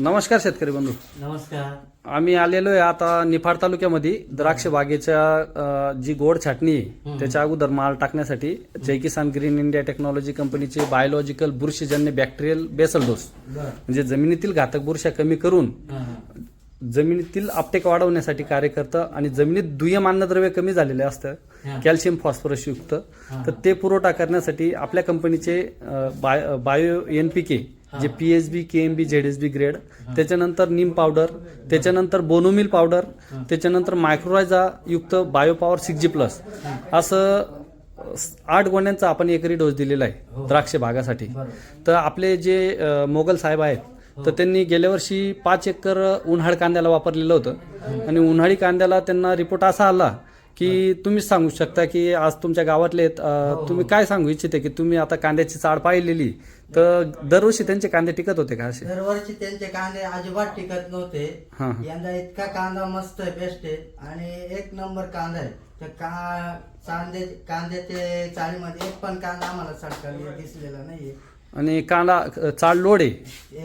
नमस्कार शेतकरी बंधू. नमस्कार. आम्ही आलेलो आहे आता निफाड तालुक्यामध्ये द्राक्ष बागेच्या अ, जी गोड छाटणी आहे त्याच्या अगोदर माल टाकण्यासाठी Jai Kisan green India technology कंपनीचे बायोलॉजिकल बुरशीजन्य बॅक्टेरियल बेसल डोस म्हणजे जमिनीतील घातक बुरश्या कमी करून जमिनीतील आपटेक वाढवण्यासाठी कार्य करतं आणि जमिनीत दुय्यम अन्नद्रव्य कमी झालेले असतं. कॅल्शियम फॉस्फरस युक्त तर ते पुरवठा करण्यासाठी आपल्या कंपनीचे अ, bye bio N P K J P H B K M B Z S B grade त्याच्यानंतर नीम पावडर त्याच्यानंतर बोनोमिल पावडर त्याच्यानंतर मायक्रोरायझा युक्त bio power six G plus असं आठ गोण्यांचा आपण एकरी डोस दिलेला आहे द्राक्ष भागासाठी. तर आपले जे मोगल साहेब आहेत तर त्यांनी गेल्या वर्षी पाच एकर उन्हाळ कांद्याला वापरलेलं होतं. आणि उन्हाळी कांद्याला त्यांना रिपोर्ट असा आला की तुम्हीच सांगू शकता की आज तुमच्या गावातले आहेत, अं, तुम्ही काय सांगू इच्छिते की तुम्ही आता कांद्याची चाड पाहिलेली तर दरवर्षी त्यांचे कांदे टिकत होते का असे? दरवर्षी त्यांचे कांदे अजिबात टिकत नव्हते. हा. यंदा इतका कांदा मस्त आहे बेस्ट आहे. आणि एक नंबर कांदा आहे. तर का कांदे कांद्याचे चाळीमध्ये एक पण कांदा आम्हाला सरकारने दिसलेला नाहीये. आणि कांदा अं, चाड लोड आहे?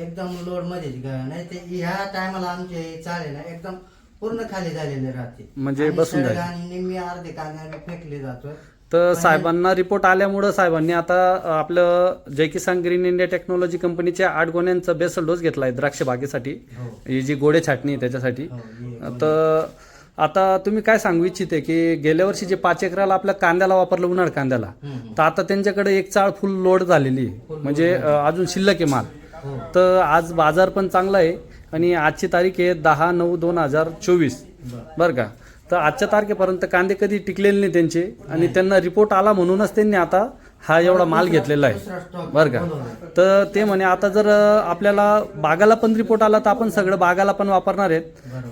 एकदम लोडमध्ये नाही ते ह्या टायमाला आमचे चाळ आहे ना एकदम पूर्ण खाली झालेले राहते. म्हणजे आणि बसून जायचे. अर्धे कांदा फेकले जातो तर साहेबांना रिपोर्ट आल्यामुळं साहेबांनी आता अं, आपलं Jai Kisan green India technology कंपनीच्या आठ गोण्यांचा बेसल डोस घेतला आहे द्राक्ष बागेसाठी. हो. ही जी गोडे छाटणी आहे त्याच्यासाठी. हो, हे- तर आता तुम्ही काय सांगू इच्छिते की गेल्या वर्षी जे पाच एकराला आपल्या कांद्याला वापरलं उन्हाळ कांद्याला हम्म. तर आता त्यांच्याकडे एक चाळ फुल लोड झालेली आहे. म्हणजे अं, अजून शिल्लक आहे माल. तर आज बाजार पण चांगला आहे आणि आजची तारीख आहे दहा नऊ दोन हजार चोवीस. बरं का? तर आजच्या तारखेपर्यंत कांदे कधी टिकलेले नाही त्यांचे आणि त्यांना रिपोर्ट आला म्हणूनच त्यांनी आता हा एवढा माल घेतलेला आहे. बरं का? तर ते म्हणे आता जर आपल्याला बागाला पण रिपोर्ट आला तर आपण सगळं बागाला पण वापरणार आहेत.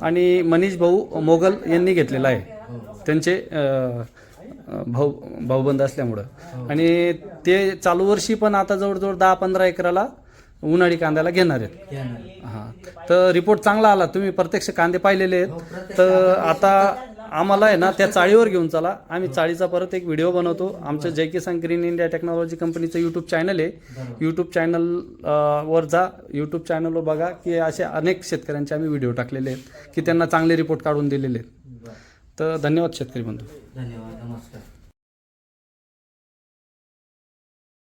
आणि मनीष भाऊ मोगल यांनी घेतलेला आहे. त्यांचे भाऊ भाऊबंद असल्यामुळं. आणि ते चालू वर्षी पण आता जवळजवळ दहा पंधरा एकराला उन्हाळी कांद्याला घेणार आहेत. हां. तर रिपोर्ट चांगला आला. तुम्ही प्रत्यक्ष कांदे पाहिलेले हो, आहेत प्रत्यक्ष तर आता आम्हाला आहे ना त्या चाळीवर घेऊन चला. आम्ही चाळीचा परत एक व्हिडिओ बनवतो. आमचं Jai Kisan green India technology कंपनीचं यूट्यूब चॅनल आहे. यूट्यूब चॅनल वर जा. यूट्यूब चॅनलवर बघा की असे अनेक शेतकऱ्यांचे आम्ही व्हिडिओ टाकलेले आहेत की त्यांना चांगले रिपोर्ट काढून दिलेले आहेत. तर धन्यवाद शेतकरी बंधू. धन्यवाद. नमस्कार.